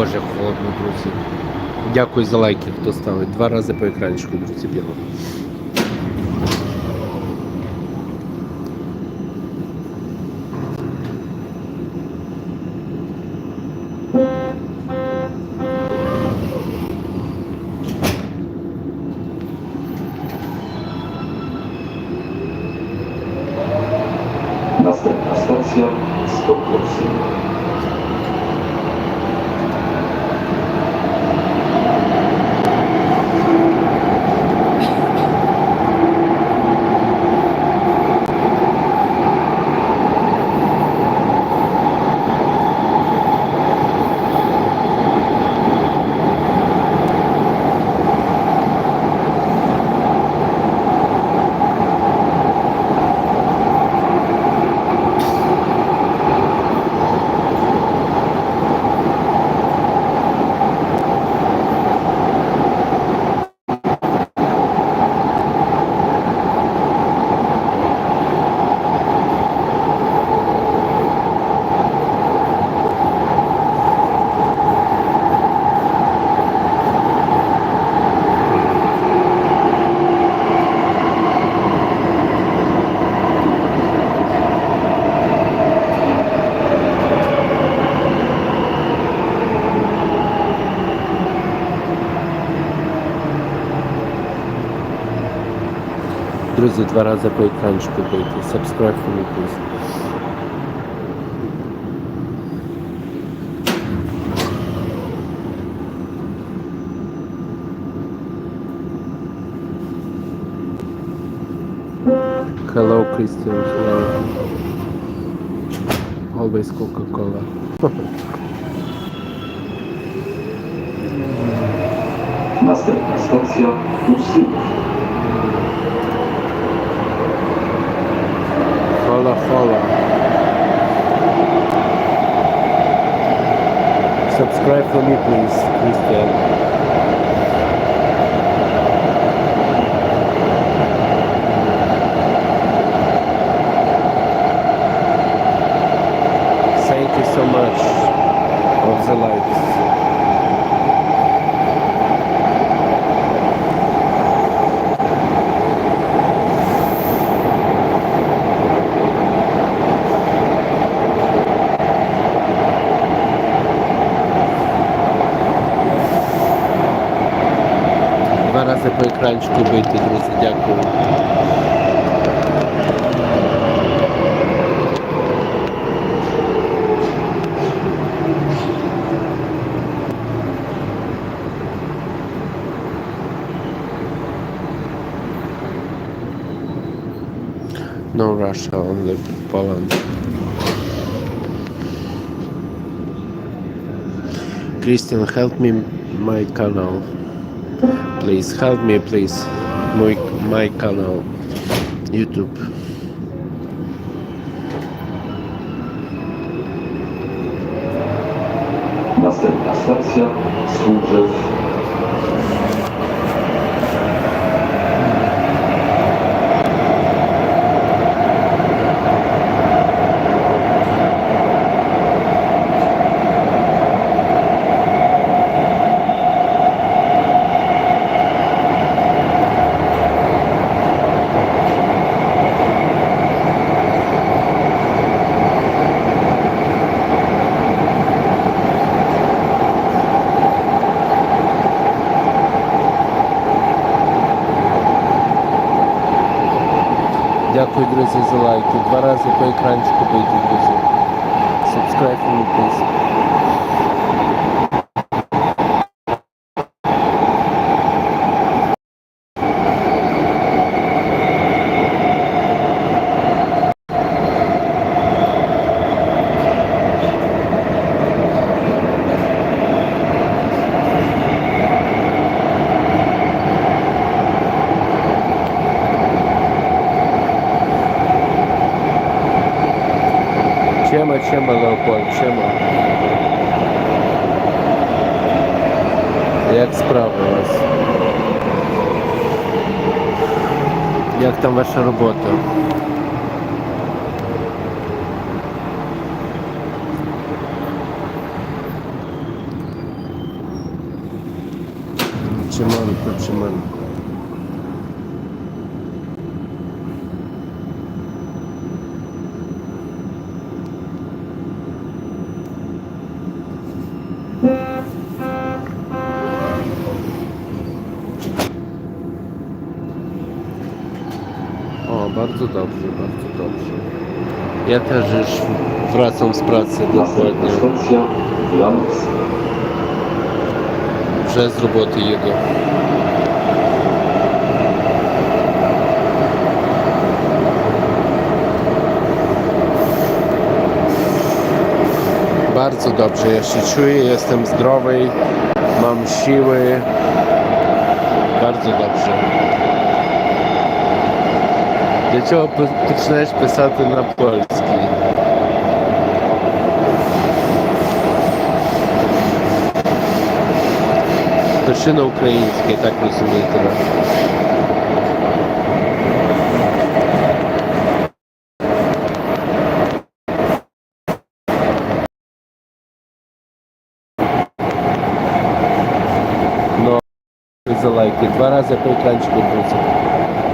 боже, холодно, друзі. Дякую за лайки, хто ставить. Два рази по екранчику, друзі, біло. Друзі, два рази по екранчику бийте. Subscribe for me, please. Hello, Christian. Hello. Always Coca-Cola. Następna stacja Usynów. Subscribe for me, please, Christian. Рази бити, друзі, дякую. No Russia, only Poland. Christian, help me my canal. Please help me, please. My, my canal. YouTube. Następna stacja Służew. За лайки. Два рази по екранчику бийте, друзі. Subscribe for me, please. Чема, Леопольд, чема. Як справи у вас? Як там ваша робота? Ja też już wracam z pracy dokładnie. Przez roboty jego. Bardzo dobrze ja się czuję, jestem zdrowy, mam siły. Bardzo dobrze. Для чого починаєш писати на польській? Пиши на українській, так розумієте. Ну, за лайки. Два рази по екранчику друзі.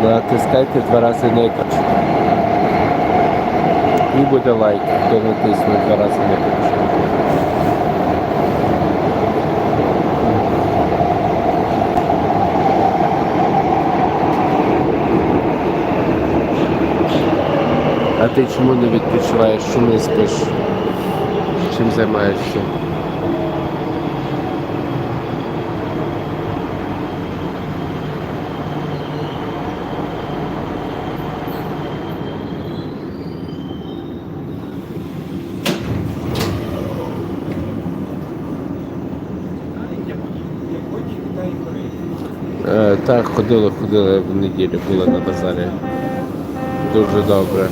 Натискайте два рази на екранчик. І буде лайк, хто натисне два рази на екранчик. А ти чому не відпочиваєш? Чому не спиш? Чим займаєшся? Е, так, ходили, ходили в неділю, були на базарі. Дуже добре.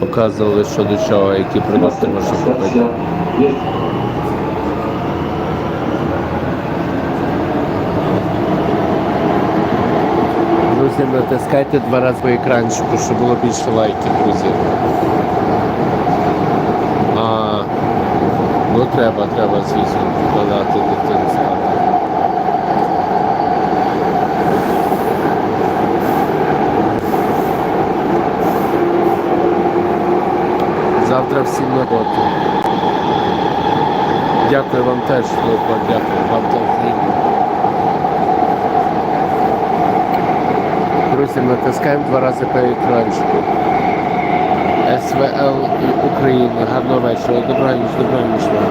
Ну, показували, що до чого, які продукти можна купити. Друзі, натискайте два рази по екранчику, щоб було більше лайків, друзі. А, ну треба, треба, звісно, додати дитинства. Завтра всім на роботу. Дякую вам теж, Леопольд, дякую вам теж. Друзі, натискаємо два рази по екранчику. СВЛ Україна. Гарного вечора. Добраніч, добраніч вам.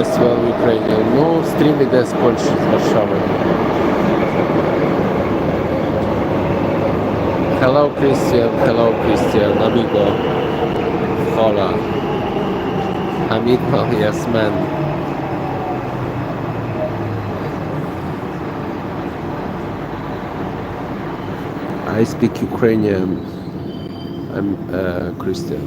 Е, СВЛ Україна. Ну, стрім іде з Польщі, з Варшави. Hello Christian, hello Christian, amigo. Hola. Amigo, yes man. I speak Ukrainian. I'm uh, Christian.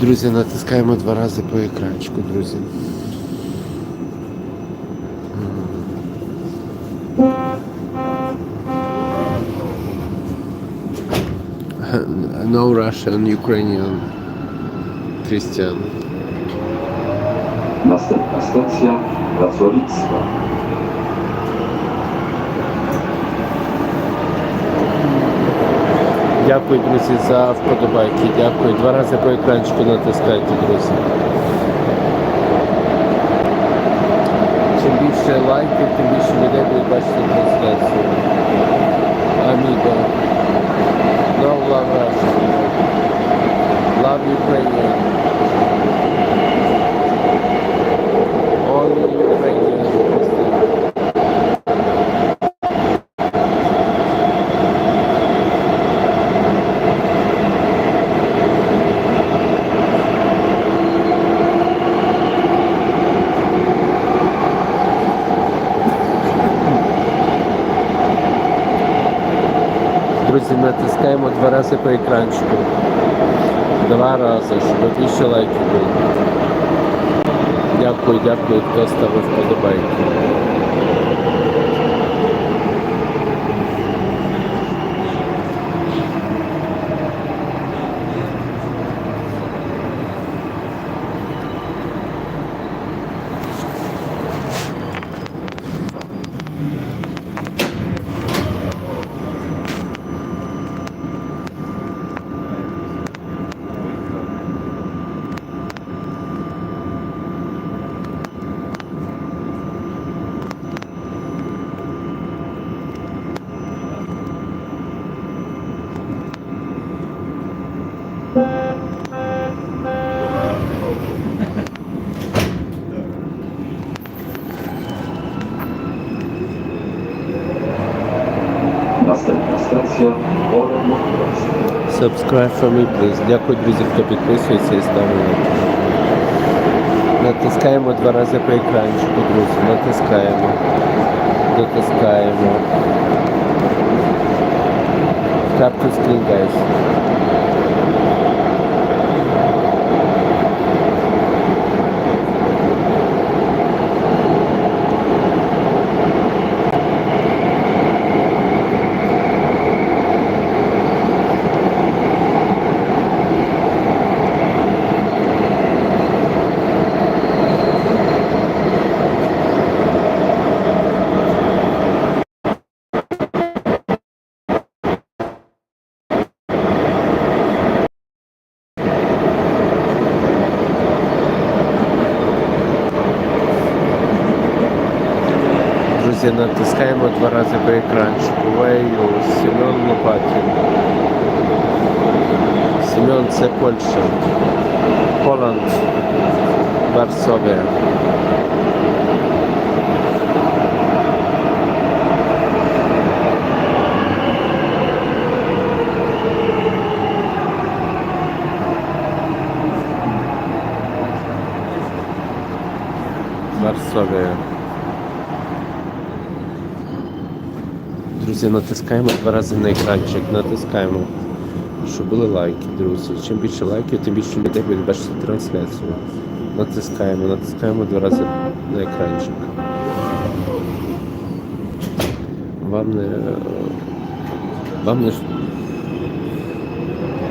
Друзі, натискаємо два рази по екранчику, друзі. No Russian, Ukrainian, Christian. następna stacja Pracowictwa. Дякую, друзі, за вподобайки. Дякую. Два рази по екранчику натискайте, друзі. Чим більше лайків, тим більше людей буде бачити трансляцію. Amigo. No love Russia. Love Ukraine. Only Ukrainian. Друзі, натискаємо два рази по екранчику. Два рази, щоб більше лайків було. Дякую, дякую, хто ставив вподобайки. Następna stacja Orem Wrocław. Subscribe for me, please. Дякую, друзі, хто підписується і ставить лайки. Натискаємо два рази по екранчику, друзі. Натискаємо. Дотискаємо. Tap to screen, guys. Натискаємо два рази по екранчику. Вею, Семен Лопатін. Семен це Польща. Поланд. Варсовія. Варсовія. Друзі, натискаємо два рази на екранчик, натискаємо, щоб були лайки, друзі. Чим більше лайків, тим більше людей буде бачити трансляцію. Натискаємо, натискаємо два рази на екранчик. Вам не. Вам не.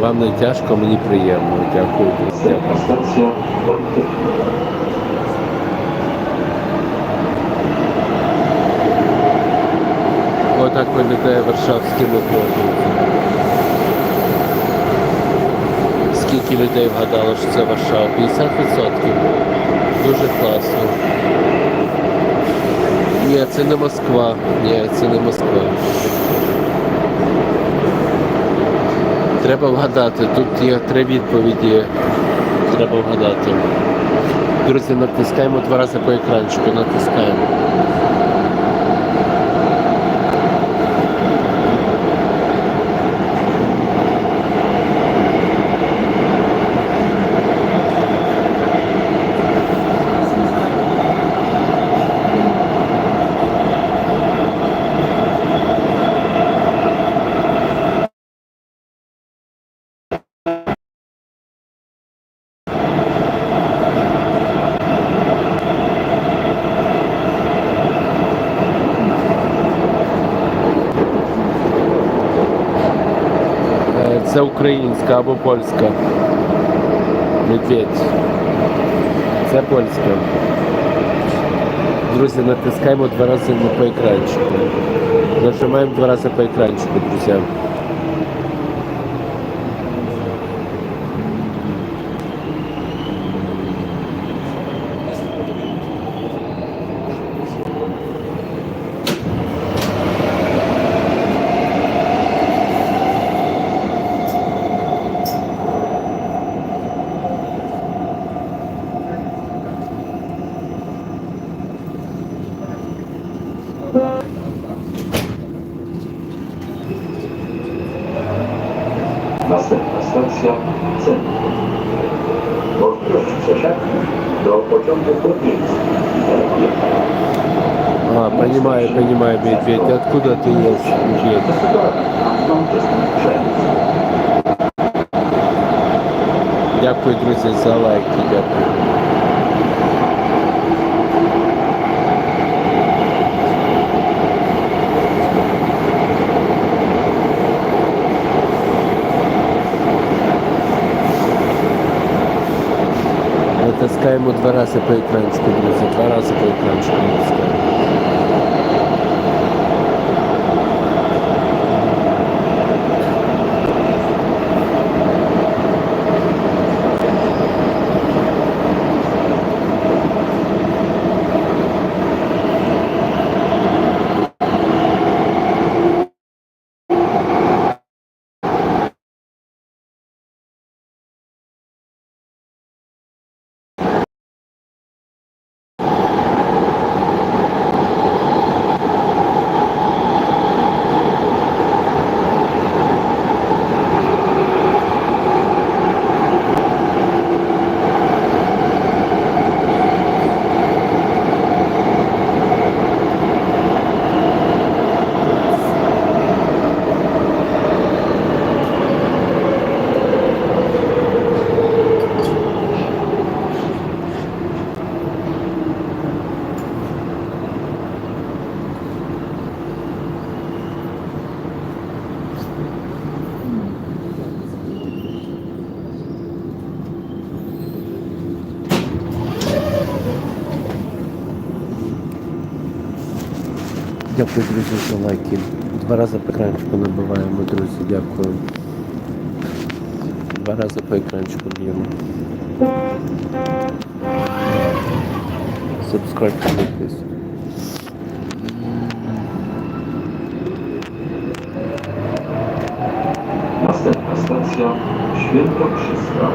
Вам не тяжко, мені приємно. Дякую. Дякую. Отак виглядає Варшавське метро. Скільки людей вгадало, що це Варшава? 50%. Дуже класно. Ні, це не Москва. Ні, це не Москва. Треба вгадати. Тут є три відповіді. Треба вгадати. Друзі, натискаємо два рази по екранчику. Натискаємо. Е, Це українська або польська. Медведь. Це польська. Друзі, натискаємо два рази по екранчику. Нажимаємо два рази по екранчику, друзі. понимаю, понимаю, медведь. Откуда ты есть, медведь? Дякую, друзі, за лайки. Дякую. Натискаємо два рази по екранчику, друзі. Два рази по екранчику натискаємо. Дякую, друзі, за лайки. Два рази по екранчику набиваємо, друзі, дякую. Два рази по екранчику б'ємо. Subscribe me. Następna stacja Świętokrzyska.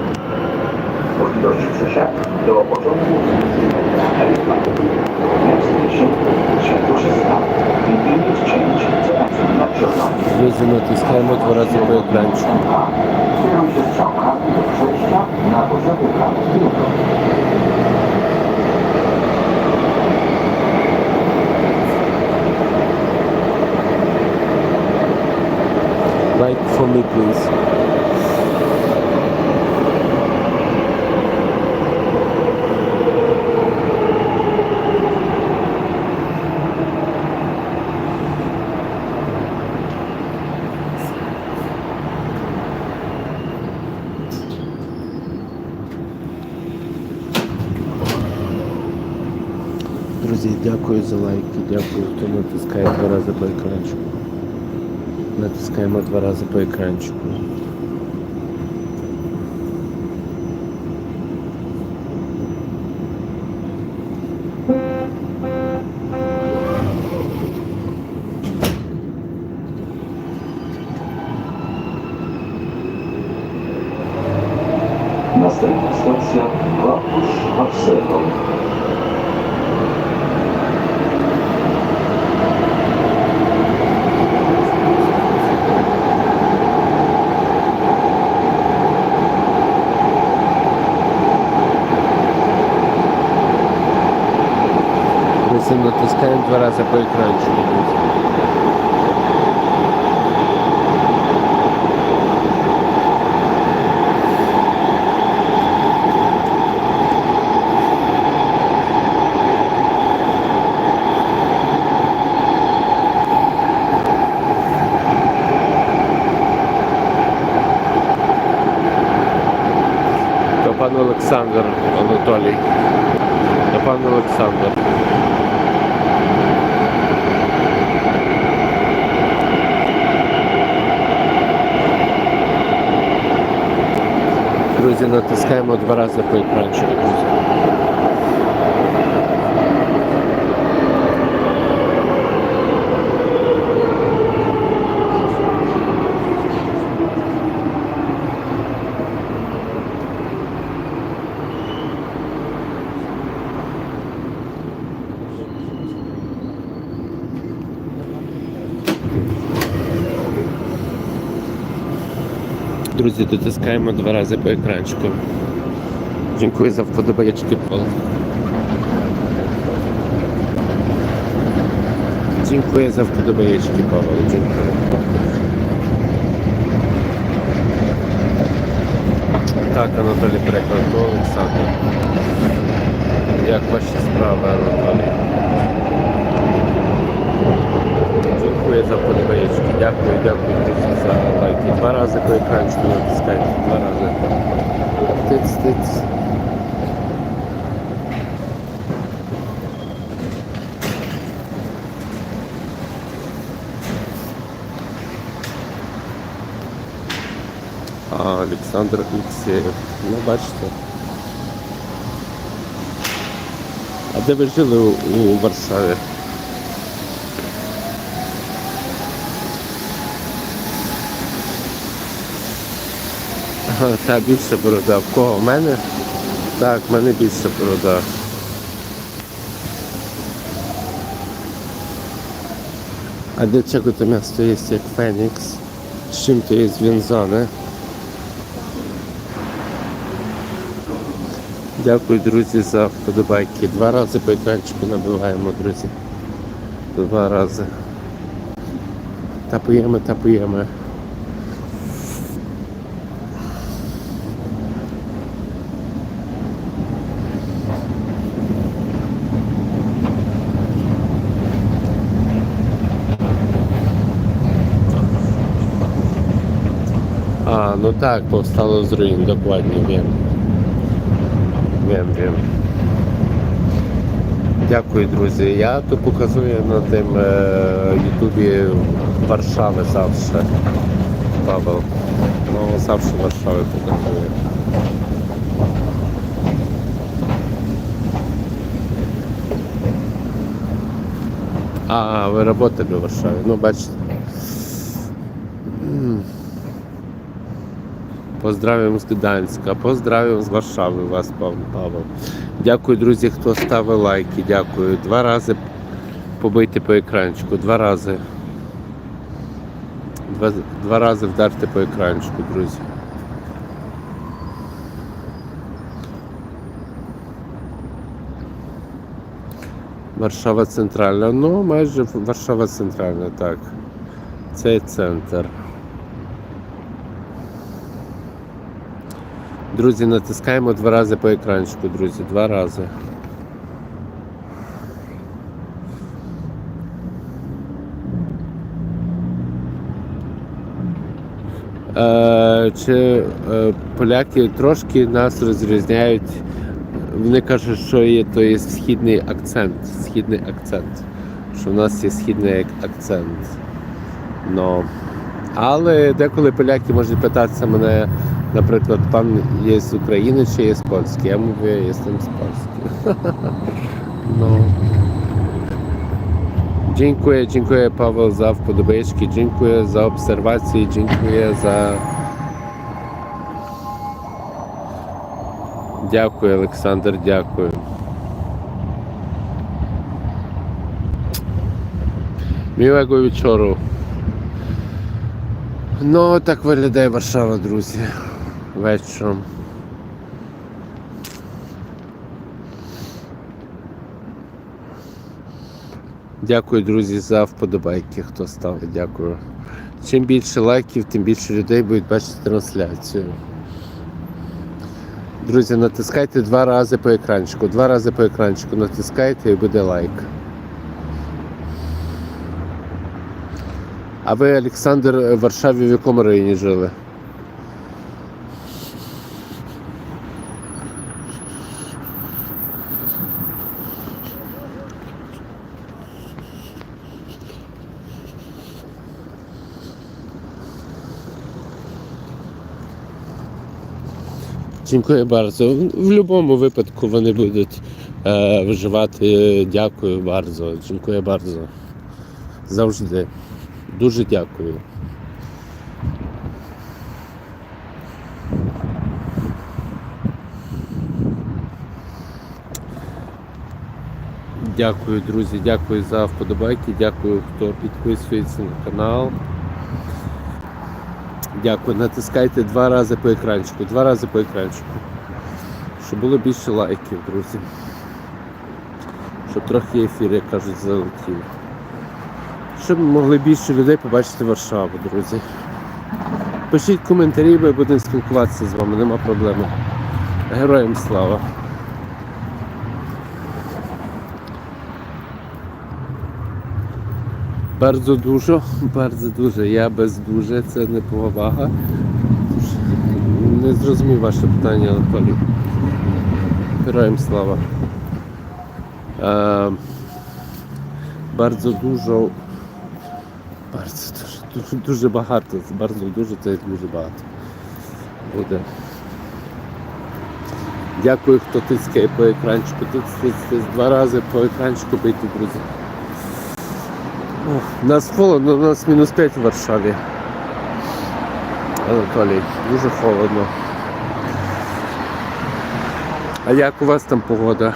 Możliwości przesiadki do pociągu National. Друзі, натискаємо два рази по екранчику. Kieruj się strzałkami do przejścia na poziomie prawej Like for me, please. Друзі, дякую за лайки, дякую, хто натискає два рази по екранчику. Натискаємо два рази по екранчику. Два рази по екранчику. друзі. То пан Олександр Анатолій. То пан Олександр. Друзі, натискаємо два рази по екранчику. Друзі, дотискаємо два рази по екранчику. Дякую за вподобаєчки. Пол. Dziękuję za wpodobajeczki, Paweł. Dziękuję. Так, Анатолій переклад до Олександра. Як ваші справи, Анатолій? Дякую за вподобаєчки. Дякую, дякую за лайки. Два рази по екранчику натискайте. Два рази. Тиц, тиц. А, Олександр Олексєєв. Ну, бачите. А де ви жили у Варшаві? Та більше борода. В кого? В мене? Так, в мене більше борода. А для чого to miasto jest jak Фенікс? Z czym to jest związane? Дякую, друзі, за вподобайки. Два рази по набиваємо, друзі. Два рази. Тапуємо, тапуємо. А, ну так, повстало з руїн, dokładnie wiem. Wiem, wiem. Дякую, друзі. Я тут показую на тим е, Ютубі Варшави завжди. Павел. Ну, завжди Варшави показує. А, ви працювали в Варшаві. Ну, бачите. Поздравим з Гданська, поздравим з Варшави вас, пан Павел. Дякую, друзі, хто ставив лайки. Дякую. Два рази побийте по екранчику. Два рази. Два, два рази вдарте по екранчику, друзі. Варшава центральна. Ну, майже Варшава центральна, так. Це центр. Друзі, натискаємо два рази по екранчику, друзі, два рази. Е, чи е, поляки трошки нас розрізняють. Вони кажуть, що є, то є східний акцент. Східний акцент. Що в нас є східний акцент. Но. Але деколи поляки можуть питатися мене, наприклад, пан є з України чи є з Польськи. Я mówię, jestem z Polski. no. Dziękuję, dziękuję Paweł za wpodobajeczki, dziękuję za obserwacje, dziękuję za... Дякую, Олександр, дякую. Miłego wieczoru. Ну, так виглядає Варшава, друзі. Вечором. Дякую, друзі, за вподобайки, хто ставить. Дякую. Чим більше лайків, тим більше людей будуть бачити трансляцію. Друзі, натискайте два рази по екранчику. Два рази по екранчику натискайте і буде лайк. А ви, Олександр, в Варшаві в якому районі жили? Dziękuję bardzo. W будь-якому випадку вони будуть е, виживати. Дякую bardzo. Dziękuję bardzo. Завжди. Дуже дякую. Дякую, друзі, дякую за вподобайки, дякую, хто підписується на канал. Дякую. Натискайте два рази по екранчику. Два рази по екранчику. Щоб було більше лайків, друзі. Щоб трохи ефір, як кажуть, залетів. щоб могли більше людей побачити Варшаву, друзі. Пишіть коментарі, ми будемо спілкуватися з вами, нема проблеми. Героям слава! Bardzo dużo, bardzo dużo. Я без дуже, це не повага. Не зрозумів ваше питання, Анатолій. Героям слава. Е, bardzo dużo. Bardzo дуже, дуже, дуже багато. Bardzo дуже це дуже багато. Буде. Дякую, хто тискає по екранчику. Тут два рази по екранчику бити, друзі. У нас холодно, у нас мінус 5 в Варшаві. Анатолій, дуже холодно. А як у вас там погода?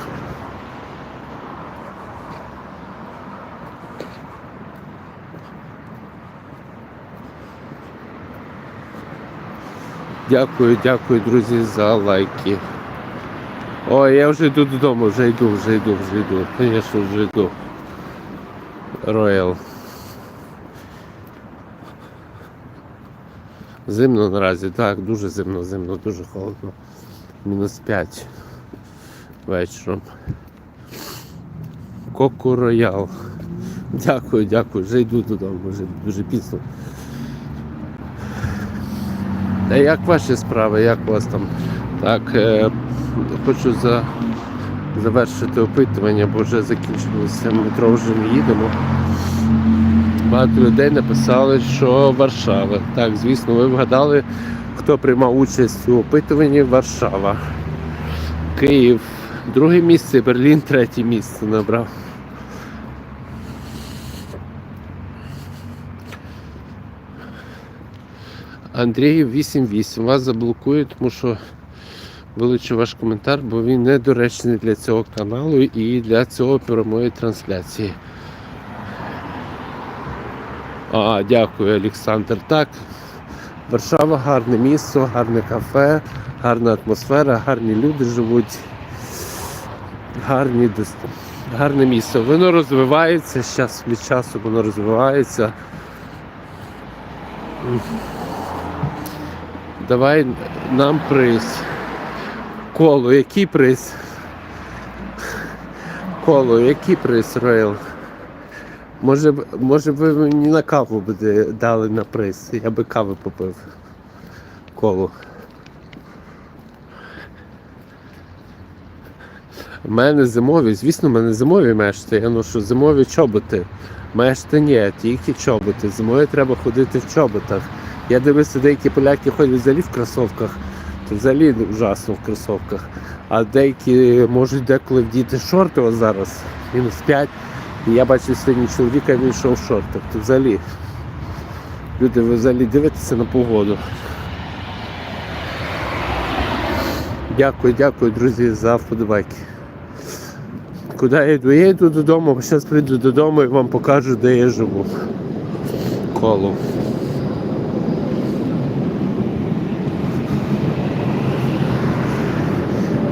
Дякую, дякую, друзі, за лайки. Ой, я вже йду додому, вже йду, вже йду, вже йду. Звісно, вже йду. Роял. Зимно наразі, так, дуже зимно, зимно, дуже холодно. Мінус 5 вечором. Коку Роял. Дякую, дякую, вже йду додому, вже дуже пізно. А як ваші справи, як у вас там? Так, е, хочу за, завершити опитування, бо вже закінчилося метро, вже не їдемо. Багато людей написали, що Варшава. Так, звісно, ви вгадали, хто приймав участь у опитуванні Варшава. Київ. Друге місце, Берлін третє місце набрав. Андрій 88. Вас заблокують, тому що вилучу ваш коментар, бо він недоречний для цього каналу і для цього прямої трансляції. А, дякую, Олександр. Так, Варшава гарне місто, гарне кафе, гарна атмосфера, гарні люди живуть. Гарні гарне місто. Воно розвивається, з від часу воно розвивається. Давай нам приз. Коло, який приз? Коло, який приз, Роял? Може, може ви мені на каву би дали на приз. Я би кави попив. Коло. У мене зимові, звісно, в мене зимові мешти. Я ношу зимові чоботи. Мешти ні, тільки чоботи. Зимою треба ходити в чоботах. Я дивився, деякі поляки ходять взагалі в кросовках, то взагалі ужасно в кросовках. А деякі можуть деколи вдіти шорти ось зараз, мінус 5. І я бачив сьогодні чоловіка, він йшов в шортах. То взагалі. Люди, ви взагалі дивитеся на погоду. Дякую, дякую, друзі, за вподобайки. Куди я йду? Я йду додому, зараз прийду додому і вам покажу, де я живу. Коло.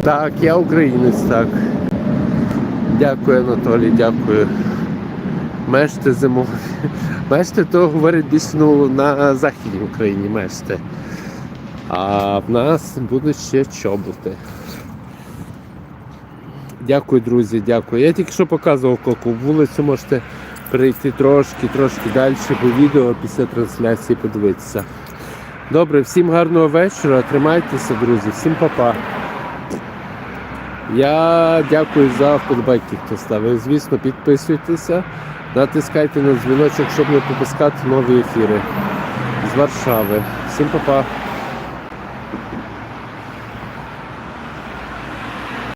Так, я українець, так. Дякую, Анатолій, дякую. Мешти зимові. Мешти то говорять більш ну, на Західній Україні мешти. А в нас будуть ще чоботи. Дякую, друзі, дякую. Я тільки що показував коку вулицю, можете перейти трошки, трошки далі, бо відео після трансляції подивитися. Добре, всім гарного вечора, тримайтеся, друзі, всім па-па. Я дякую за вподобайки, хто ставив. Звісно, підписуйтеся, натискайте на дзвіночок, щоб не пропускати нові ефіри з Варшави. Всім па-па.